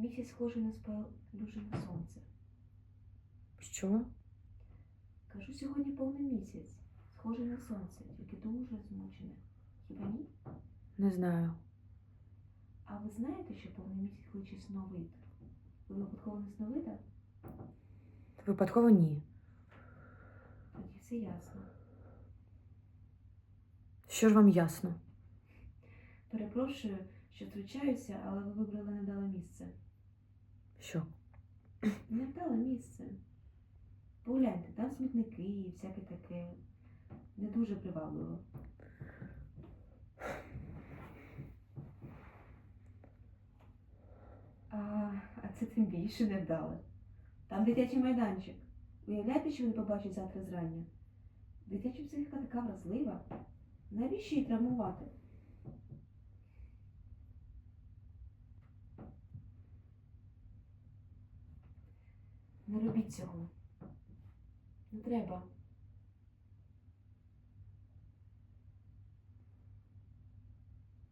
Місяць схожий на спалюжене сонце. Що? Кажу, сьогодні повний місяць, схожий на сонце, тільки дуже змучене. Хіба ні? Не знаю. А ви знаєте, що повний місяць кличе сновид? Ви випадково не сновида? Випадково ні. Тоді все ясно. Що ж вам ясно? Перепрошую, що втручаюся, але ви вибрали місце. Що? Не Невдале місце. Погляньте, там смітники і всяке таке. Не дуже привабливо. А, а це тим більше невдале. Там дитячий майданчик. Уявляєте, що він побачить завтра зрання? Дитяча психіка така вразлива. Навіщо її травмувати? Не робіть цього. Не треба.